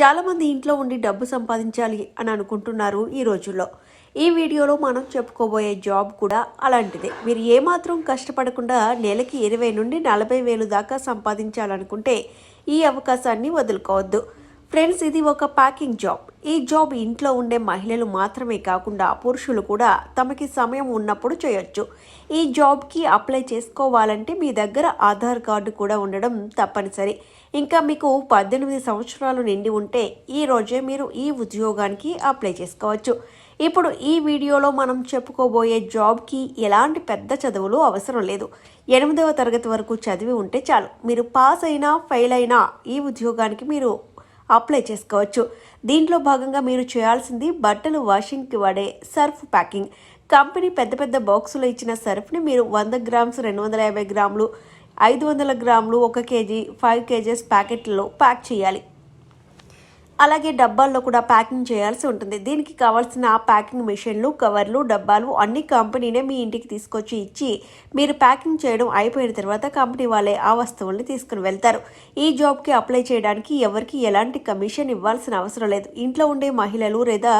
చాలామంది ఇంట్లో ఉండి డబ్బు సంపాదించాలి అని అనుకుంటున్నారు ఈ రోజుల్లో. ఈ వీడియోలో మనం చెప్పుకోబోయే జాబ్ కూడా అలాంటిదే. మీరు ఏమాత్రం కష్టపడకుండా నెలకి ఇరవై నుండి నలభై వేలు దాకా సంపాదించాలనుకుంటే ఈ అవకాశాన్ని వదులుకోవద్దు. ఫ్రెండ్స్ ఇది ఒక ప్యాకింగ్ జాబ్. ఈ జాబ్ ఇంట్లో ఉండే మహిళలు మాత్రమే కాకుండా పురుషులు కూడా తమకి సమయం ఉన్నప్పుడు చేయొచ్చు. ఈ జాబ్కి అప్లై చేసుకోవాలంటే మీ దగ్గర ఆధార్ కార్డు కూడా ఉండడం తప్పనిసరి. ఇంకా మీకు పద్దెనిమిది సంవత్సరాలు నిండి ఉంటే ఈ రోజే మీరు ఈ ఉద్యోగానికి అప్లై చేసుకోవచ్చు. ఇప్పుడు ఈ వీడియోలో మనం చెప్పుకోబోయే జాబ్కి ఎలాంటి పెద్ద చదువులు అవసరం లేదు. ఎనిమిదవ తరగతి వరకు చదివి ఉంటే చాలు. మీరు పాస్ అయినా ఫెయిల్ అయినా ఈ ఉద్యోగానికి మీరు అప్లై చేసుకోవచ్చు. దీంట్లో భాగంగా మీరు చేయాల్సింది బట్టలు వాషింగ్కి వాడే సర్ఫ్ ప్యాకింగ్. కంపెనీ పెద్ద పెద్ద బాక్సులో ఇచ్చిన సర్ఫ్ని మీరు వంద గ్రామ్స్ రెండు వందల యాభై గ్రాములు ఐదు వందల గ్రాములు ఒక కేజీ ఫైవ్ కేజెస్ ప్యాకెట్లలో ప్యాక్ చేయాలి. అలాగే డబ్బాల్లో కూడా ప్యాకింగ్ చేయాల్సి ఉంటుంది. దీనికి కావాల్సిన ప్యాకింగ్ మిషన్లు కవర్లు డబ్బాలు అన్ని కంపెనీనే మీ ఇంటికి తీసుకొచ్చి ఇచ్చి మీరు ప్యాకింగ్ చేయడం అయిపోయిన తర్వాత కంపెనీ వాళ్ళే ఆ వస్తువుల్ని తీసుకుని వెళ్తారు. ఈ జాబ్కి అప్లై చేయడానికి ఎవరికి ఎలాంటి కమిషన్ ఇవ్వాల్సిన అవసరం లేదు. ఇంట్లో ఉండే మహిళలు లేదా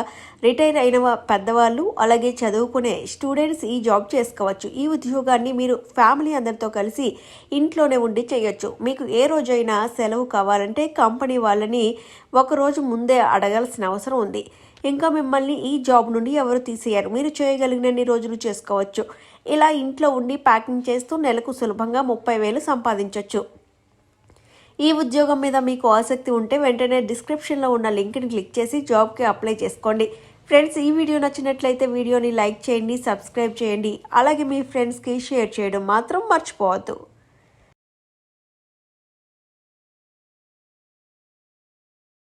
రిటైర్ అయిన పెద్దవాళ్ళు అలాగే చదువుకునే స్టూడెంట్స్ ఈ జాబ్ చేసుకోవచ్చు. ఈ ఉద్యోగాన్ని మీరు ఫ్యామిలీ అందరితో కలిసి ఇంట్లోనే ఉండి చేయొచ్చు. మీకు ఏ రోజైనా సెలవు కావాలంటే కంపెనీ వాళ్ళని ఒకరోజు రోజు ముందే అడగాల్సిన అవసరం ఉంది. ఇంకా మిమ్మల్ని ఈ జాబ్ నుండి ఎవరు తీసేయరు? మీరు చేయగలిగినన్ని రోజులు చేసుకోవచ్చు. ఇలా ఇంట్లో ఉండి ప్యాకింగ్ చేస్తూ నెలకు సులభంగా ముప్పై వేలు సంపాదించవచ్చు ఈ ఉద్యోగం మీద మీకు ఆసక్తి ఉంటే వెంటనే డిస్క్రిప్షన్లో ఉన్న లింక్ని క్లిక్ చేసి జాబ్కి అప్లై చేసుకోండి. ఫ్రెండ్స్ ఈ వీడియో నచ్చినట్లయితే వీడియోని లైక్ చేయండి సబ్స్క్రైబ్ చేయండి. అలాగే మీ ఫ్రెండ్స్కి షేర్ చేయడం మాత్రం మర్చిపోవద్దు.